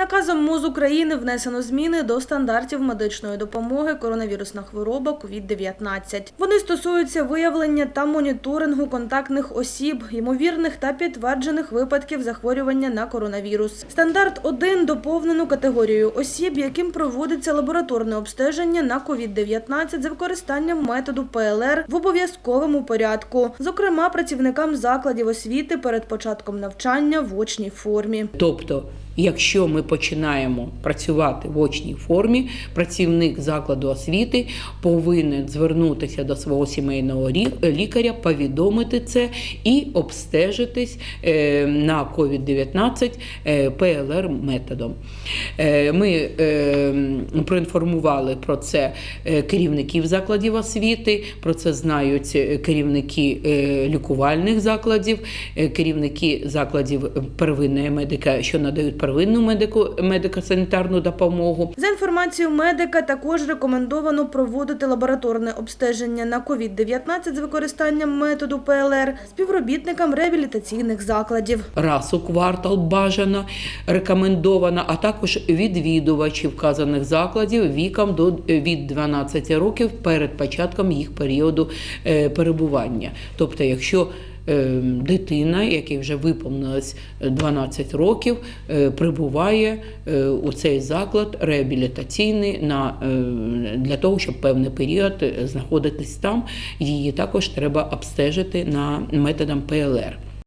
Наказом МОЗ України внесено зміни до стандартів медичної допомоги коронавірусна хвороба COVID-19. Вони стосуються виявлення та моніторингу контактних осіб, ймовірних та підтверджених випадків захворювання на коронавірус. Стандарт 1 доповнено категорією осіб, яким проводиться лабораторне обстеження на COVID-19 за використанням методу ПЛР в обов'язковому порядку, зокрема працівникам закладів освіти перед початком навчання в очній формі. Тобто, якщо ми починаємо працювати в очній формі, працівник закладу освіти повинен звернутися до свого сімейного лікаря, повідомити це і обстежитись е, на COVID-19 е, ПЛР методом. Е, Ми е, проінформували про це е, керівників закладів освіти, про це знають е, керівники е, лікувальних закладів, е, керівники закладів первинної медика, що надають первинну медико, медико-санітарну допомогу. За інформацією медика, також рекомендовано проводити лабораторне обстеження на COVID-19 з використанням методу ПЛР співробітникам реабілітаційних закладів. раз у квартал бажано, рекомендовано, а також відвідувачі вказаних закладів віком до від 12 років перед початком їх періоду е, перебування. Тобто, якщо Дитина, якій вже виповнилось 12 років, е, прибуває е, у цей заклад реабілітаційний на, е, для того, щоб певний період е, знаходитись там, її також треба обстежити на методом ПЛР.